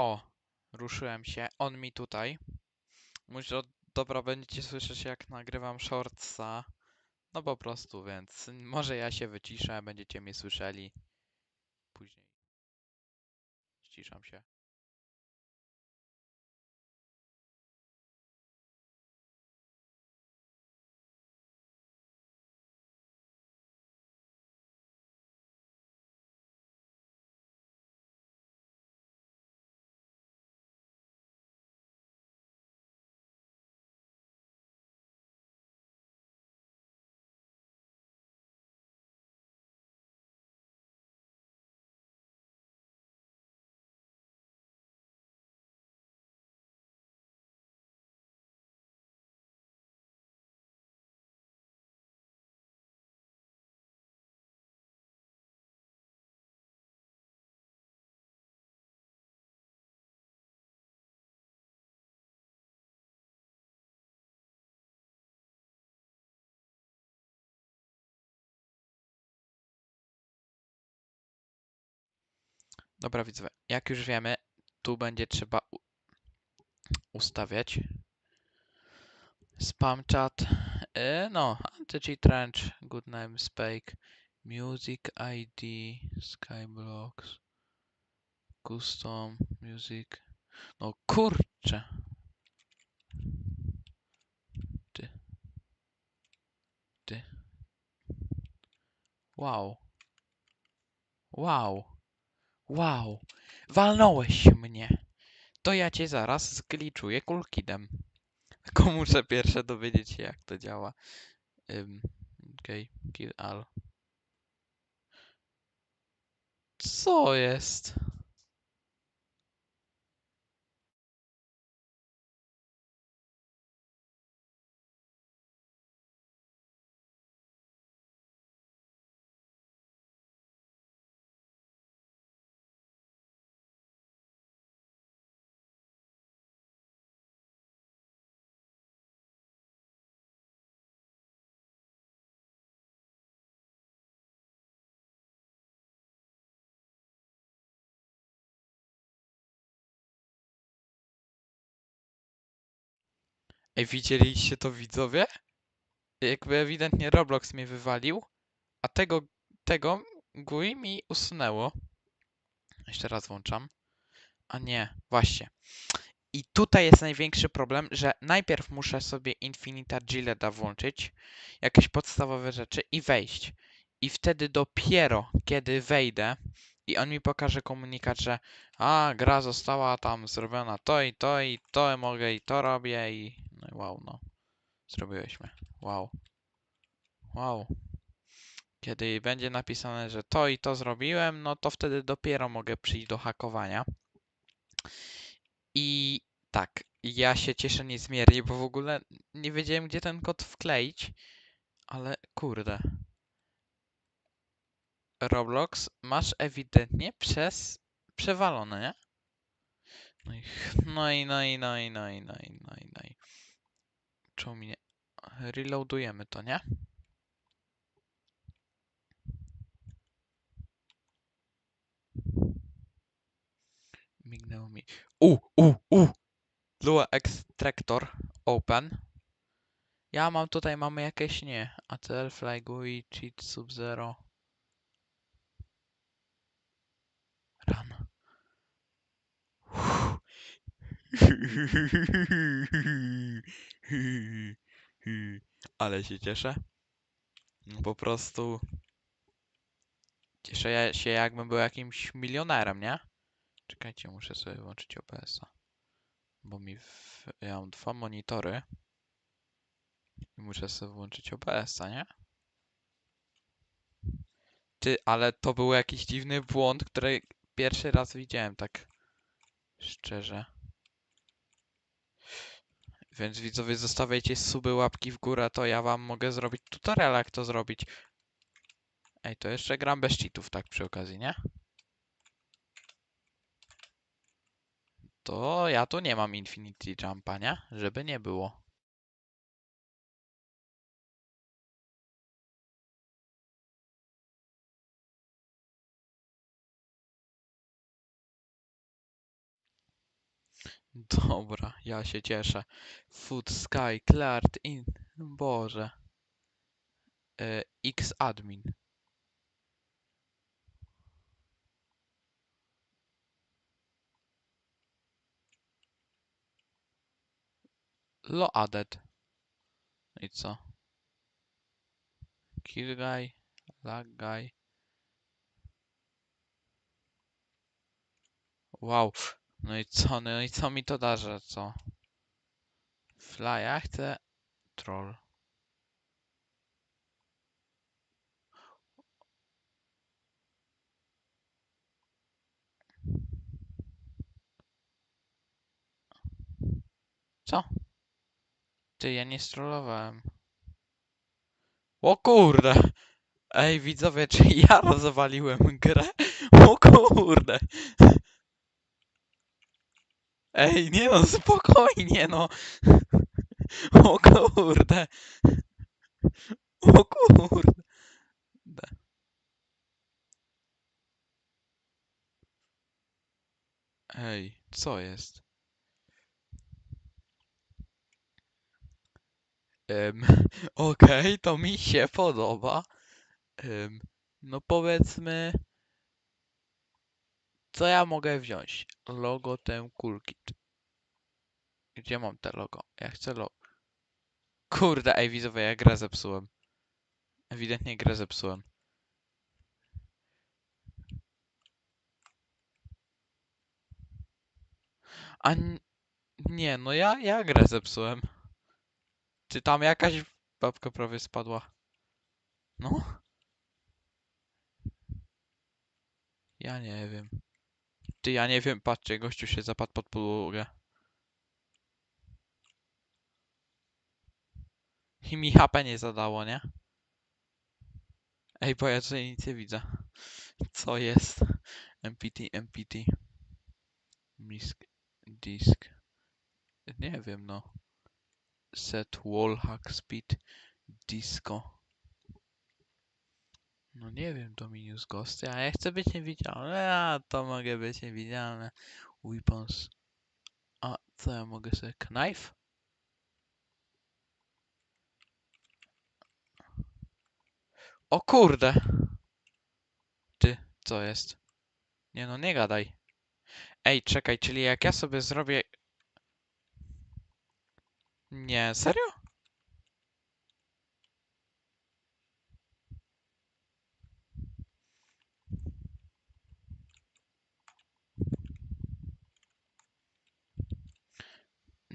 O, ruszyłem się. On mi tutaj. Może, dobra, będziecie słyszeć jak nagrywam shortsa. No po prostu, więc może ja się wyciszę, będziecie mnie słyszeli. Później. Ściszam się. Dobra, widzowie, jak już wiemy, tu będzie trzeba ustawiać spam chat, yy, no, anti-cheat range, good name spake, music ID, skyblocks, custom music, no kurczę. Ty. Ty. Wow. Wow. Wow. Walnąłeś mnie. To ja cię zaraz zgliczuję kulkidem. Tylko muszę pierwsze dowiedzieć się jak to działa. Ym, Okej, kill all. Co jest? Ej, widzieliście to widzowie? Jakby ewidentnie Roblox mnie wywalił, a tego, tego GUI mi usunęło. Jeszcze raz włączam. A nie, właśnie. I tutaj jest największy problem, że najpierw muszę sobie Infinita Gilleda włączyć, jakieś podstawowe rzeczy i wejść. I wtedy dopiero, kiedy wejdę i on mi pokaże komunikat, że a, gra została tam zrobiona to i to i to mogę i to robię i wow, no. Zrobiłyśmy. Wow. Wow. Kiedy będzie napisane, że to i to zrobiłem, no to wtedy dopiero mogę przyjść do hakowania. I tak, ja się cieszę niezmiernie, bo w ogóle nie wiedziałem, gdzie ten kod wkleić, ale kurde. Roblox masz ewidentnie przez przewalone, nie? No i, no i, no i, no i, no i, no i, no i, no i. Czemu mi nie... Reloadujemy to, nie? Mignęło mi. U, u, u! Lua Extractor Open. Ja mam tutaj, mamy jakieś, nie. ATL, Fly GUI, Cheat, Sub-Zero. Run. Ale się cieszę. Po prostu cieszę się jakbym był jakimś milionerem, nie? Czekajcie, muszę sobie włączyć OBS-a. Bo mi w... ja mam dwa monitory. I muszę sobie włączyć OBS-a, nie? Ty, ale to był jakiś dziwny błąd, który pierwszy raz widziałem, tak szczerze. Więc widzowie, zostawiajcie suby, łapki w górę, to ja wam mogę zrobić tutorial, jak to zrobić. Ej, to jeszcze gram bez cheatów, tak przy okazji, nie? To ja tu nie mam Infinity Jumpa, nie? Żeby nie było. Dobra, ja się cieszę. Food Sky Cleared in. Boże. E, X admin. Lo added. I co? Kill guy, lag guy. Wow. No i co? No i co mi to da, że co? Fly, ja chcę troll. Co? Ty, ja nie strollowałem. O kurde! Ej, widzowie, czy ja rozwaliłem grę? O kurde! Ej, nie no, spokojnie, no! O kurde! O kurde! Ej, co jest? Em, Okej, to mi się podoba. Em, no powiedzmy... Co ja mogę wziąć? Logo ten kulkit. Gdzie mam te logo? Ja chcę logo. Kurde, ej widzowie, ja grę zepsułem. Ewidentnie grę zepsułem. A nie, no ja, ja grę zepsułem. Czy tam jakaś babka prawie spadła? No? Ja nie wiem. Ty, ja nie wiem, patrzcie, gościu się zapadł pod podłogę. I mi HP nie zadało, nie? Ej, bo ja tutaj nic nie widzę. Co jest? MPT, MPT. Misk, disk. Nie wiem, no. Set wallhack speed disco. No nie wiem, Dominus Ghost. A ja chcę być niewidzialny. A to mogę być niewidzialny. Weapons. A co ja mogę sobie? Knife? O kurde! Ty, co jest? Nie no, nie gadaj. Ej, czekaj, czyli jak ja sobie zrobię... Nie, serio?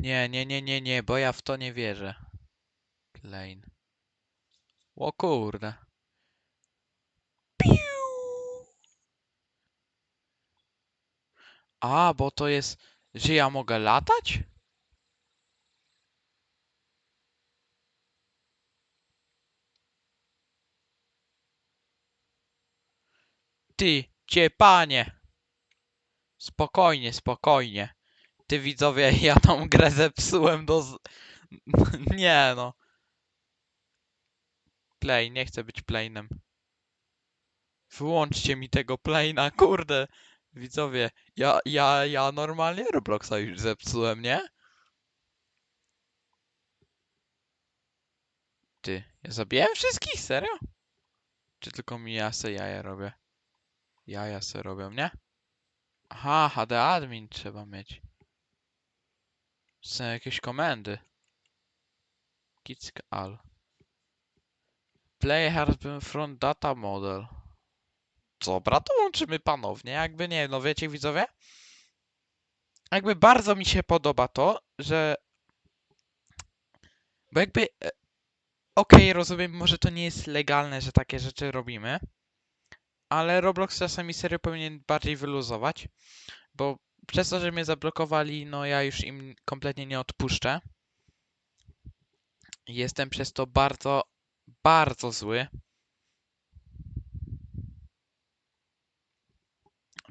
Nie, nie, nie, nie, nie, bo ja w to nie wierzę. Klein. O kurde. Piu! A, bo to jest, że ja mogę latać? Ty, cie panie. Spokojnie, spokojnie. Ty widzowie, ja tą grę zepsułem do... Nie no. Play, nie chcę być planem. Wyłączcie mi tego plana, kurde. Widzowie, ja, ja, ja normalnie Robloxa już zepsułem, nie? Ty, ja zabiłem wszystkich? Serio? Czy tylko mi ja se jaja robię? Jaja se robią, nie? Aha, HD admin trzeba mieć. Są jakieś komendy. Kick all. Play been from data model. Dobra, to łączymy ponownie. Jakby nie, no wiecie widzowie? Jakby bardzo mi się podoba to, że... Bo jakby... e, Okej, rozumiem, może to nie jest legalne, że takie rzeczy robimy. Ale Roblox czasami serio powinien bardziej wyluzować. Bo przez to, że mnie zablokowali, no ja już im kompletnie nie odpuszczę. Jestem przez to bardzo, bardzo zły.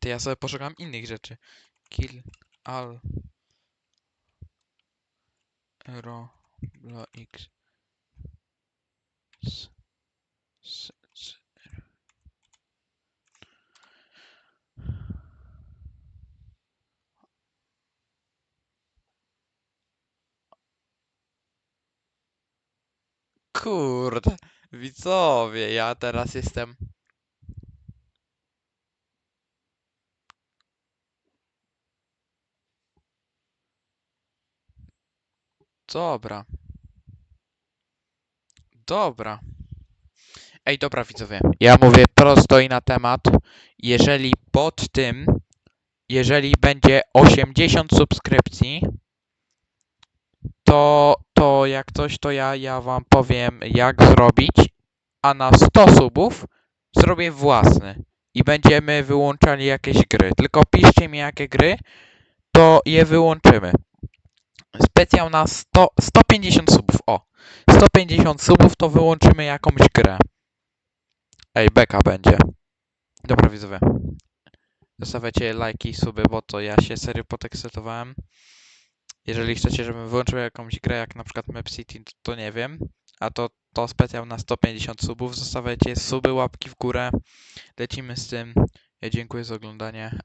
To ja sobie poszukam innych rzeczy. Kill all Roblox. Kurde, widzowie, ja teraz jestem... Dobra. Dobra. Ej, dobra widzowie, ja mówię prosto i na temat. Jeżeli pod tym, jeżeli będzie 80 subskrypcji, to, to jak coś, to ja, ja wam powiem jak zrobić, a na 100 subów zrobię własny i będziemy wyłączali jakieś gry. Tylko piszcie mi jakie gry, to je wyłączymy. Specjal na 100, 150 subów, o. 150 subów to wyłączymy jakąś grę. Ej, beka będzie. Dobra widzowie. Zostawiacie lajki i suby, bo to ja się serio podekscytowałem. Jeżeli chcecie, żebym wyłączył jakąś grę, jak na przykład Map City, to nie wiem. A to, to specjal na 150 subów. Zostawiacie suby, łapki w górę. Lecimy z tym. Ja dziękuję za oglądanie.